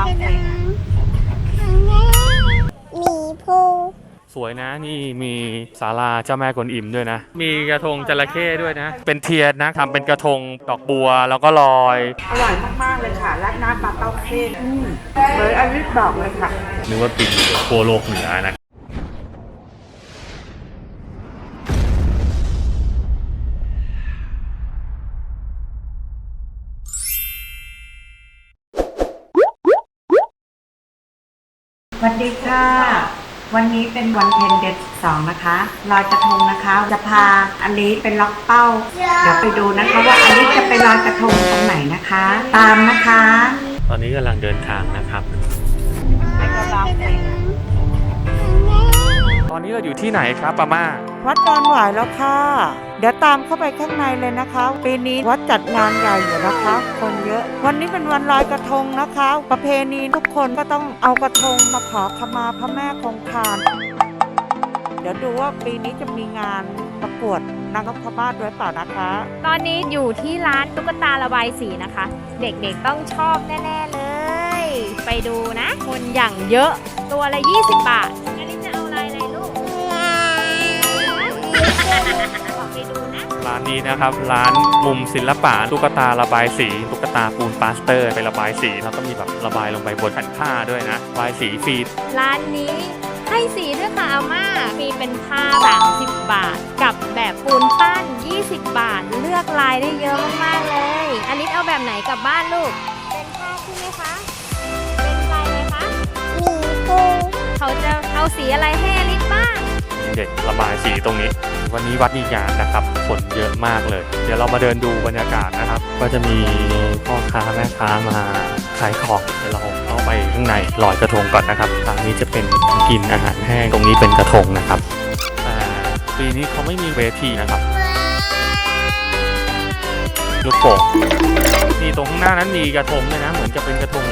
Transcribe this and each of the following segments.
ร้องเพลงหมีภูสวยนะนี่มีศาลาเจ้าแม่กวนอิมด้วยนะ มีกระทงจระเข้ด้วยนะ เป็นเทียนนะทำเป็นกระทงดอกบัวแล้วก็ลอย อร่อยมาก ๆ เลยค่ะรัดหน้าปลาเต้าเข้มอืมเลยอันนี้บอกเลยค่ะ นึกว่าปิดโคโลกเหนือนะ สวัสดีค่ะ วันนี้เป็นวันเพ็ญเดือนสองนะคะลอยกระทงนะคะ จะพาอันนี้เป็นล็อกเป้า เดี๋ยวไปดูนะคะ ว่าอันนี้จะไปลอยกระทงตรงไหนนะคะ ตามนะคะ ตอนนี้กำลังเดินทางนะครับ ตอนนี้เราอยู่ที่ไหนครับป้าม่า วัดดอนหวายแล้วค่ะ เดี๋ยวตามเข้าไปข้างในเลยนะคะ ปีนี้วัดจัดงานใหญ่อยู่นะคะ คนเยอะ วันนี้เป็นวันลอยกระทงนะคะ ประเพณีทุกคนก็ต้องเอากระทงมาขอขมาพระแม่คงคานเดี๋ยวดูว่าปีนี้จะมีงานประกวดนางนพมาศด้วยเปล่านะคะ ตอนนี้อยู่ที่ร้านตุ๊กตาระบายสีนะคะ เด็กๆต้องชอบแน่ ๆ เลย ไปดูนะ คนอย่างเยอะตัวละ 20 บาทานนี้นะครับร้านมุมศิลปะตุ๊กตาระบายสีตุ๊กตาปูนปาสเตอร์ไประบายสีแล้วก็มีแบบระบายลงไปบนแผ่นผ้าด้วยนะระบายสีฟรีร้านนี้ให้สีด้วยค่ะอาม่ามีเป็นผ้า30 บาท กับแบบปูนปั้น 20 บาท เลือกลายได้เยอะมากๆเลยอันนี้เอาแบบไหนกลับบ้านลูก เป็นผ้าใช่ไหมคะ เป็นลายอะไรคะหมีภูเขาจะเอาสีอะไรให้อลิสบ้างมี เด็กระบายสีตรงนี้ วันนี้วัดมีงานนะครับคนเยอะมากเลย เดี๋ยวเรามาเดินดูบรรยากาศนะครับ ก็จะมีพ่อค้าแม่ค้ามาขายของเดี๋ยวเราเข้าไปข้างในลอยกระทงก่อนนะครับทางนี้จะเป็นกินอาหารแห้งตรงนี้เป็นกระทงนะครับปีนี้เขาไม่มีเวทีนะครับลูกโป่งนี่ตรงข้างหน้านั้นมีกระทงด้วยนะ เหมือนจะเป็นกระทง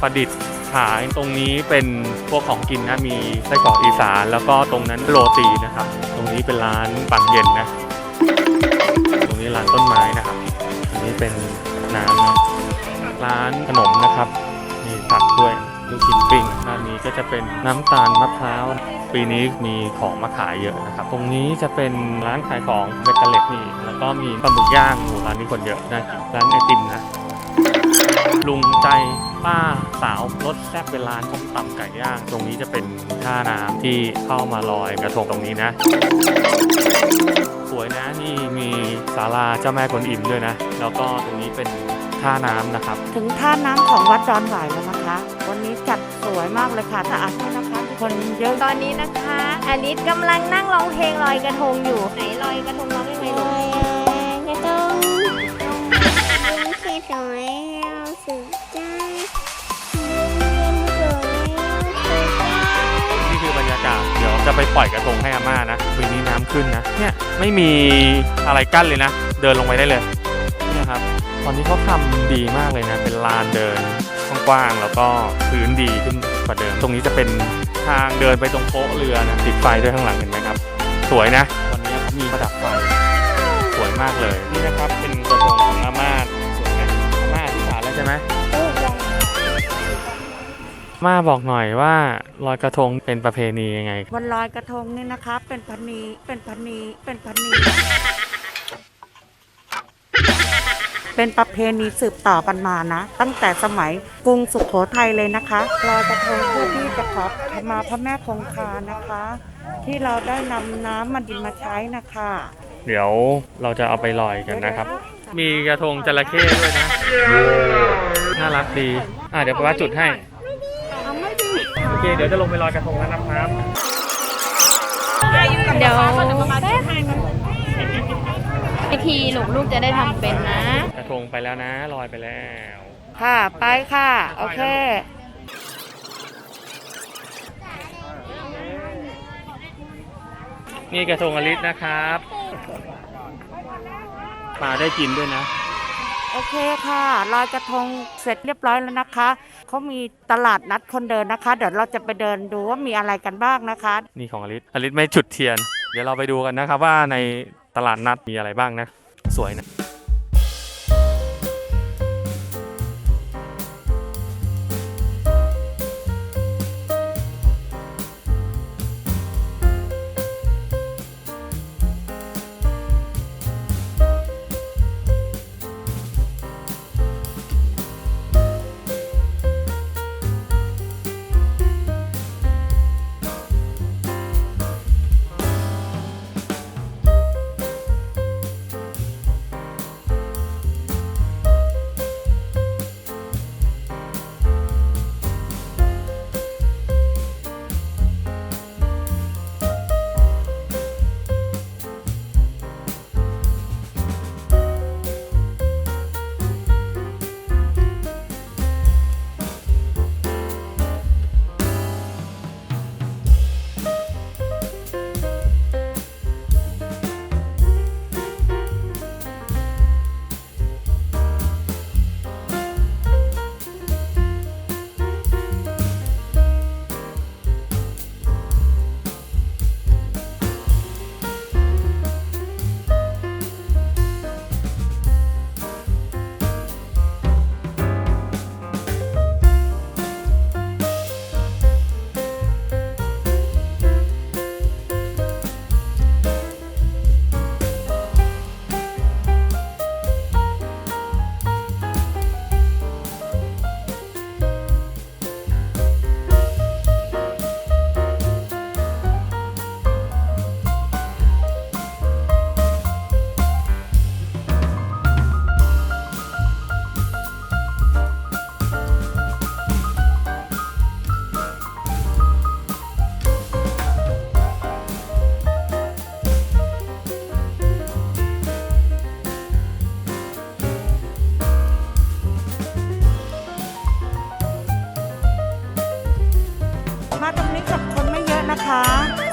ประดิษฐ์ ขายตรงนี้เป็นพวกของกินนะมีไส้กรอกอีสาน แล้วก็ตรงนั้นโรตีนะครับ ตรงนี้เป็นร้านปังเย็นนะ ตรงนี้ร้านต้นไม้นะครับตรงนี้เป็นน้ำนะร้านขนมนะครับ มีผักด้วยลูกชิ้นปิ้งร้านนี้ก็จะเป็นน้ำตาลมะพร้าวปีนี้มีของมาขายเยอะนะครับ ตรงนี้จะเป็นร้านขายของเบเกอร์เล็กนี่แล้วก็มีปลาหมึกย่างร้านนี้คนเยอะน่ากินร้านไอติมนะ ลุงใจ ป้าสาวรถแซ่บเป็นร้านส้มตำไก่ย่าง ตรงนี้จะเป็นท่าน้ำที่เข้ามาลอยกระทงตรงนี้นะ สวยนะนี่มีศาลาเจ้าแม่กวนอิมด้วยนะ แล้วก็ตรงนี้เป็นท่าน้ำนะครับ ถึงท่าน้ำของวัดดอนหวายแล้วนะคะ วันนี้จัดสวยมากเลยค่ะสะอาดด้วยนะคะคนเยอะตอนนี้นะคะอลิสกำลังนั่งร้องเพลงลอยกระทงอยู่ไหนลอยกระทงร้องยังไงลลูอกยกร จะไปปล่อยกระทงให้อาม่านะปีนี้น้ำขึ้นนะ เนี่ยไม่มีอะไรกั้นเลยนะ เดินลงไปได้เลยเนี่ยครับ ตอนนี้เขาทำดีมากเลยนะ เป็นลานเดินกว้างๆแล้วก็พื้นดีขึ้นกว่าเดิม ตรงนี้จะเป็นทางเดินไปตรงโป๊ะเรือนะติดไฟด้วยข้างหลังเห็นไหมครับ สวยนะ วันนี้เขามีประดับไฟสวยมากเลยนี่นะครับเป็นกระทงของอาม่า ม่าบอกหน่อยว่าลอยกระทงเป็นประเพณียังไง วันลอยกระทงนี่นะคะ เป็นพันนีเป็นพันนีเป็นพันนีเป็นประเพณีสืบต่อกันมานะ ตั้งแต่สมัยกรุงสุขโขทัยเลยนะคะลอยกระทงเพื่อที่จะขอขมาพระแม่คงคานะคะ ที่เราได้นำน้ำมาดินมาใช้นะคะเดี๋ยวเราจะเอาไปลอยกันนะครับ มีกระทงจระเข้ด้วยนะ น่ารักดี อะเดี๋ยวป้าจุดให้โอ เคเดี๋ยวจะลงไปลอยกระทงแล้วนะครับเดี๋ยวพิธีหลูกลูกจะได้ทำเป็นนะ กระทงไปแล้วนะลอยไปแล้วค่ะ ไปค่ะ โอเค นี่กระทงอลิสนะครับปลาได้กินด้วยนะ โอเคค่ะลอยกระทงเสร็จเรียบร้อยแล้วนะคะ เขามีตลาดนัดคนเดินนะคะ เดี๋ยวเราจะไปเดินดูว่ามีอะไรกันบ้างนะคะ นี่ของอลิสอลิสไม่จุดเทียน เดี๋ยวเราไปดูกันนะครับว่าในตลาดนัดมีอะไรบ้างนะ สวยนะ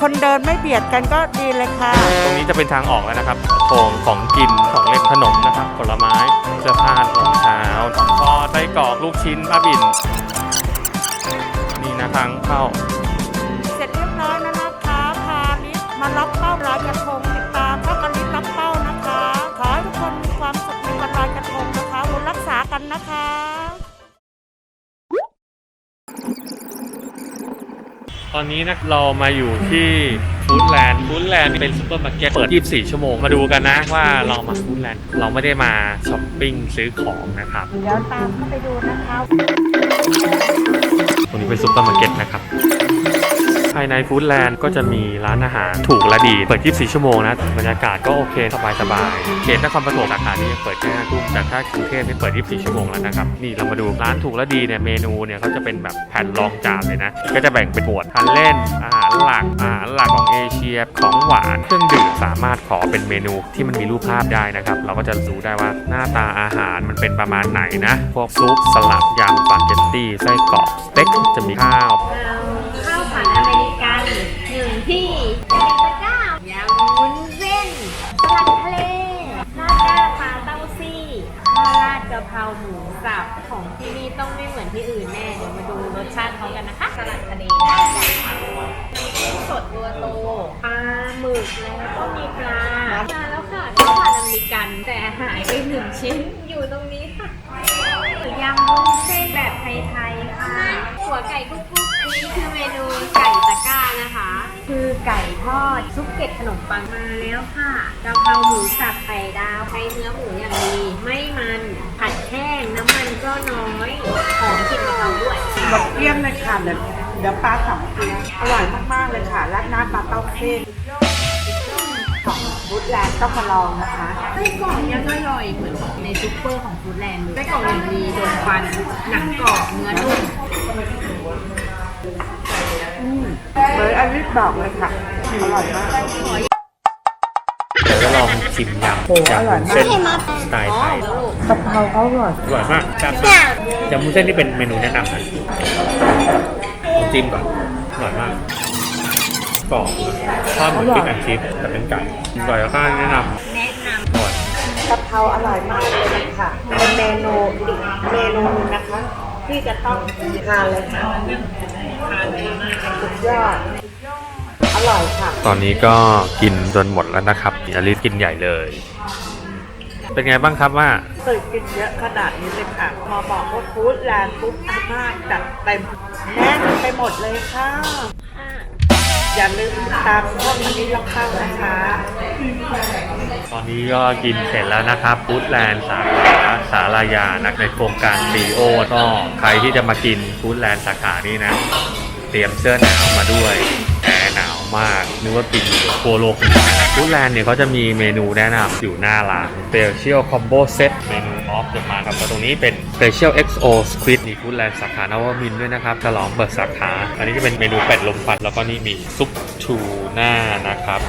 คนเดินไม่เบียดกันก็ดีเลยค่ะ ตรงนี้จะเป็นทางออกแล้วนะครับโถงของกินของเล่นขนมนะครับ ผลไม้เสื้อผ้ารองเท้าของทอดไส้กรอกลูกชิ้นป้าบิ่นนี่นะทางเข้า เสร็จเรียบร้อยแล้วนะคะพาลิศมารับเป้าลอยกระทง ตอนนี้นะเรามาอยู่ที่ฟู้ดแลนด์ฟู้ดแลนด์เป็นซูเปอร์มาร์เก็ตเปิด 24 ชั่วโมง มาดูกันนะว่าเรามาฟู้ดแลนด์เราไม่ได้มาช้อปปิ้งซื้อของนะครับ เดี๋ยวตามเข้าไปดูนะคะ ตรงนี้เป็นซูเปอร์มาร์เก็ตนะครับภายในฟู้ดแลนด์ก็จะมีร้านอาหารถูกและดี เปิด 24 ชั่วโมงนะ บรรยากาศก็โอเค สบายๆเขตนครปฐมสาขานี้ยังเปิดแค่5ทุ่มแต่ถ้ากรุงเทพนี่เปิด 24 ชั่วโมงแล้วนะครับ นี่เรามาดูร้านถูกและดีเนี่ยเมนูเนี่ยเขาจะเป็นแบบแผ่นรองจานเลยนะ ก็จะแบ่งเป็นหมวดทานเล่นอาหารหลักอาหารหลักของเอเชียของหวานเครื่องดื่มสามารถขอเป็นเมนูที่มันมีรูปภาพได้นะครับ เราก็จะรู้ได้ว่าหน้าตาอาหารมันเป็นประมาณไหนนะ พวกซุปสลัดยำสปาเกตตี้ไส้กรอกสเต็กจะมีข้าว ไก่กุ๊กกุ๊กอันนี้คือเมนูไก่ตะกร้านะคะ คือไก่ทอดซุปเก็ดขนมปังมาแล้วค่ะกะเพราหมูสับไข่ดาวใช้เนื้อหมูอย่างดี ไม่มันผัดแห้งน้ำมันก็น้อยหอมกลิ่นกะเพราด้วยบอกเยี่ยมเลยค่ะเดี๋ยวเดี๋ยวปลาสองตัวอร่อยมากๆเลยค่ะราดหน้าปลาเต้าเค้ก ของบูธแลนด์ต้องมาลองนะคะไส้กรอกยังอร่อยเหมือนในซุปเปอร์ของฟู้ดแลนด์เลยไส้กรอกอย่างดีโดนควันหนังกรอบเนื้อนุ่มเหมือนอันนี้บอกเลยค่ะอร่อยมากเดี๋ยวจะลองชิมยำโอ้อร่อยมากเส้นสไตล์ไทยกะเพราเขาอร่อยอร่อยมากครับยำมุ้นเส้นนี่เป็นเมนูแนะนำนะลองจิ้มก่อนอร่อยมาก กรอบทอดเหมือนพริกแอนชิพแต่เป็นไก่อร่อยแล้วก็แนะนำแนะนอร่อยกะเพราอร่อยมากเลยนะคะเป็นเมนูอีกเมนูหนึงนะคะ ที่จะต้องทานเลยค่ะสุดยอดอร่อยค่ะ ตอนนี้ก็กินจนหมดแล้วนะครับอลิสกินใหญ่เลย เป็นไงบ้างครับว่าเคยกินเยอะขนาดนี้เลยค่ะพอบอกว่าฟู้ดแลนด์ปุ๊บอาม่าจัดเต็มแน่นไปหมดเลยค่ะ อย่าลืมตามช่องนนี้ล็อกเข้านะคะ ตอนนี้ก็กินเสร็จแล้วนะครับฟู้ดแลนด์สาขาสารายานะในโครงการซีโอก็ใครที่จะมากินฟู้ดแลนด์สาขานี้นะ เตรียมเสื้อหนาวมาด้วยแอร์หนาวมากนึกว่ากินโคโลกฟู้ดแลนด์เนี่ยเขาจะมีเมนูแนะนำอยู่หน้าร้าน Special Combo Set เมนู ออฟเดอะมาครับแล้วตรงนี้เป็น Special XO Squid มีฟู้ดแลนด์สาขานวมินด้วยนะครับฉลองเปิดสาขา อันนี้จะเป็นเมนูเป็ดลมฟันแล้วก็นี่มีซุปทูน่านะครับ